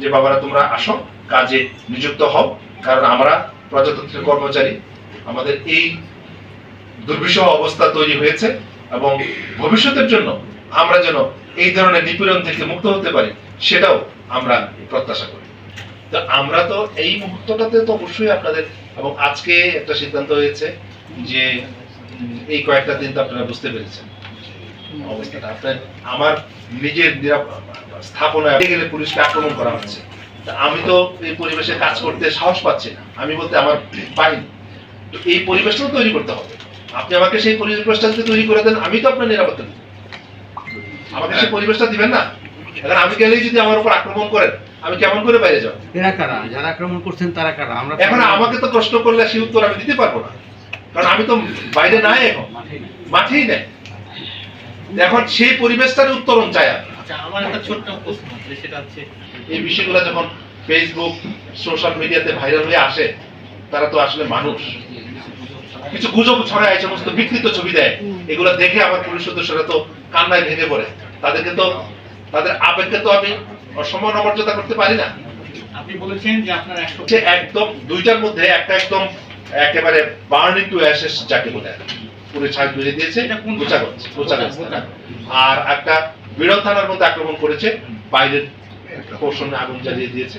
যে বাবারা তোমরা আসো, কাজে নিযুক্ত হও, কারণ আমরা প্রজাতন্ত্রের কর্মচারী। আমাদের এই দুর্বিষহ অবস্থা তৈরি হয়েছে এবং ভবিষ্যতের জন্য আমরা যেন এই ধরনের নিপীড়ন থেকে মুক্ত হতে পারি, সেটাও আমরা প্রত্যাশা করি। তো আমরা তো এই মুহূর্তটাতে তো অবশ্যই আপনাদের এবং আজকে একটা সিদ্ধান্ত হয়েছে যে এই কয়েকটা দিন তো আপনারা বুঝতে পেরেছেন। অবস্থাটা আপনার আমার নিজের স্থাপনায় গেলে পুলিশকে আক্রমণ করা হচ্ছে। তা আমি তো এই পরিবেশে কাজ করতে সাহস পাচ্ছি না। আমি বলতে আমার পাইনি তো এই পরিবেশটাও তৈরি করতে হবে। আপনি আমাকে সেই পরিবেশটা যদি তৈরি করে দেন আমি তো আপনার নিরাপত্তা দিব। আমাকে সেই পরিবেশটা দিবেন না? এখন আমি গেলেই যদি আমার উপর আক্রমণ করেন আমি কেমন করে বাইরে যাব? এরা কারা? যারা আক্রমণ করছেন তারা কারা? আমরা এখন আমাকে তো প্রশ্ন করলে সেই উত্তর আমি দিতে পারব না। কারণ আমি তো বাইরে নাই এখন। মাঠেই নেই। এখন সেই পরিবেশটার উত্তরণ চাই আচ্ছা আমার একটা ছোট্ট প্রশ্ন সেটা হচ্ছে এই বিষয়গুলো যখন ফেসবুক সোশ্যাল মিডিয়াতে ভাইরাল হয়ে আসে তারা তো আসলে মানুষ। কিছু গুজব ছড়ায় সমস্ত বিকৃত ছবি দেয় এগুলো দেখে আমার পুলিশ সদস্যরা তো কান্নায় ভেঙে পড়ে। তাদেরকে তো তাদের আবেগকে তো আমি অসম্মান অমর্যাদা করতে পারি না। আপনি বলেছেন যে আপনার একদম দুইটার মধ্যে একটা একদম একেবারে বার্নিং টু অ্যাশেস যাকে বলে। পুরো ছাই ধরে দিয়েছে এটা কোন গোছাগঞ্জ গোছাগঞ্জ থানা। আর একটা বিরল থানার মধ্যে আক্রমণ করেছে বাইরের পোর্শনে আগুন জ্বালিয়ে দিয়েছে।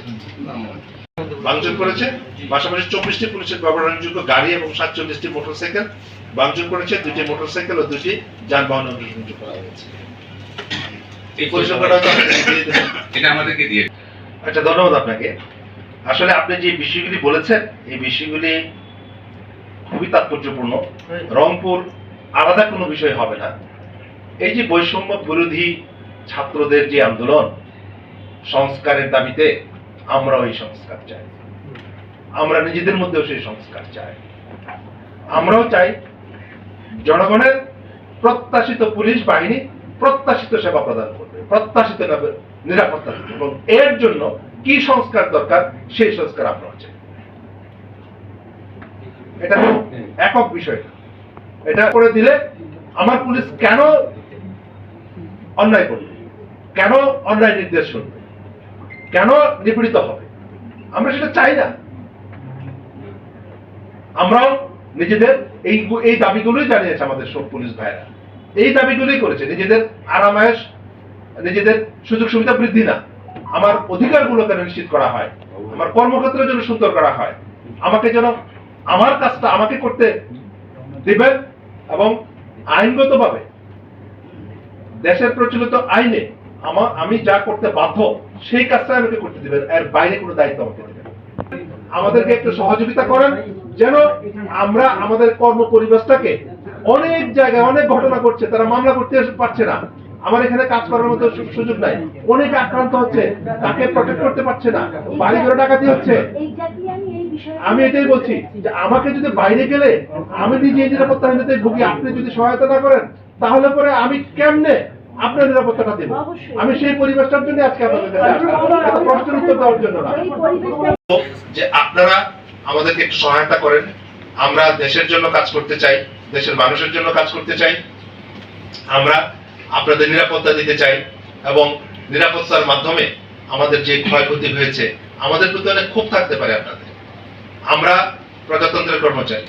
ভাঙচুর করেছে। পাশাপাশি চব্বিশটি পুলিশের ব্যবহারযোগ্য গাড়ি এবং সাতচল্লিশটি মোটরসাইকেল ভাঙচুর করেছে। দুটি মোটরসাইকেল ও দুটি যানবাহন ভাঙচুর করা হয়েছে। এই দেবেন। এটা আমাদেরকে দিয়ে আচ্ছা ধন্যবাদ আপনাকে। আসলে আপনি যে বিষয়গুলি বলেছেন এই বিষয়গুলি খুবই তাৎপর্যপূর্ণ। রংপুর আলাদা কোনো বিষয় হবে না। এই যে বৈষম্য বিরোধী ছাত্রদের যে আন্দোলন, সংস্কারের দাবিতে আমরাও এই সংস্কার চাই। আমরা নিজেদের মধ্যেও সেই সংস্কার চাই। আমরাও চাই জনগণের প্রত্যাশিত পুলিশ বাহিনী প্রত্যাশিত সেবা প্রদান করবে, প্রত্যাশিত নিরাপত্তা এবং এর জন্য কি সংস্কার দরকার, সেই সংস্কার আমরা চাই। এটা একক বিষয়টা এটা করে দিলে আমার পুলিশ কেন অন্যায় করবে? কেন অন্যায় নির্দেশ শুনবে কেন নিপীড়িত হবে? আমরা সেটা চাই না। আমরাও নিজেদের এই এই দাবিগুলোই জানিয়েছে আমাদের সব পুলিশ ভাইরা এই দাবিগুলোই করেছে। নিজেদের আরামায়েশ, নিজেদের সুযোগ সুবিধা বৃদ্ধি না। আমার অধিকারগুলোকে নিশ্চিত করা হয়। আমার কর্মক্ষেত্রের জন্য সুন্দর করা হয়। আমাকে যেন আমার কাজটা আমাকে করতে দিবেন এবং আইনগতভাবে দেশের প্রচলিত আইনে আমার আমি যা করতে বাধ্য, সেই কাজটা আমাকে করতে দিবেন। এর বাইরে কোনো দায়িত্ব আমাকে দিবেন। আমাদেরকে একটু সহযোগিতা করেন, যেন আমরা আমাদের কর্ম পরিবেশটাকে অনেক জায়গায় অনেক ঘটনা ঘটছে, তারা মামলা করতে পারছে না। আমার এখানে কাজ করার মতো সুযোগ নাই। অনেক আক্রান্ত হচ্ছে, তাকে প্রটেক্ট করতে পারছে না। বাড়ি ঘরে ডাকাতি হচ্ছে। আমি এটাই বলছি যে আমাকে যদি বাইরে গেলে আমি নিজে এই নিরাপত্তাহীনতায় ভুগি আপনি যদি সহায়তা না করেন তাহলে পরে আমি কেমনে আপনার নিরাপত্তাটা দেব? আমি সেই পরিবেশটার জন্য আজকে আপনাদের কাছে প্রশ্নের উত্তর দেওয়ার জন্য না। যে আপনারা আমাদেরকে একটু সহায়তা করেন আমরা দেশের জন্য কাজ করতে চাই দেশের মানুষের জন্য কাজ করতে চাই আমরা আপনাদের নিরাপত্তা দিতে চাই এবং নিরাপত্তার মাধ্যমে আমাদের যে ক্ষয়ক্ষতি হয়েছে আমাদের প্রতি অনেক ক্ষোভ থাকতে পারে আপনাদের। আমরা প্রজাতন্ত্রের কর্মচারী।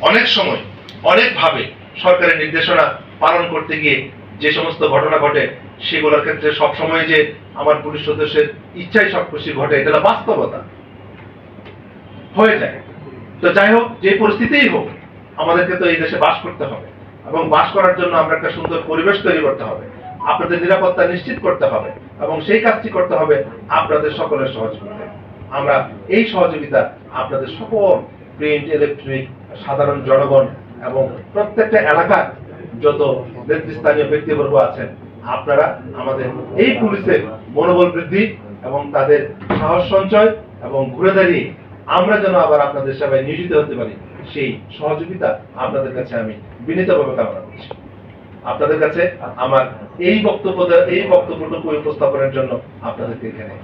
অনেক সময়, অনেকভাবে সরকারের নির্দেশনা পালন করতে গিয়ে যে সমস্ত ঘটনা ঘটে, সেগুলোর ক্ষেত্রে সবসময় যে আমার পুলিশ সদস্যের ইচ্ছাই সব খুশি ঘটে, এটা বাস্তবতা। হয়ে যায়। তো যাই হোক, যে পরিস্থিতিই হোক, আমাদেরকে তো এই দেশে বাস করতে হবে। এবং বাস করার জন্য আমরা একটা সুন্দর পরিবেশ তৈরি করতে হবে। আপনাদের নিরাপত্তা নিশ্চিত করতে হবে। এবং সেই কাজটি করতে হবে আপনাদের সকলের সহযোগিতায়। আমরা এই সহযোগিতা আপনাদের সকল প্রিন্ট ইলেকট্রিক সাধারণ জনগণ এবং প্রত্যেকটা এলাকার যত নেতৃস্থানীয় ব্যক্তিবর্গ আছেন, আপনারা আমাদের এই পুলিশের মনোবল বৃদ্ধি এবং তাদের সাহস সঞ্চয় এবং ঘুরে দাঁড়িয়ে আমরা যেন আবার আপনাদের সেবায় নিয়োজিত হতে পারি, সেই সহযোগিতা আপনাদের কাছে আমি বিনীতভাবে কামনা করছি। আপনাদের কাছে আমার এই বক্তব্য, এই বক্তব্যটুকু উপস্থাপনের জন্য আপনাদেরকে এখানে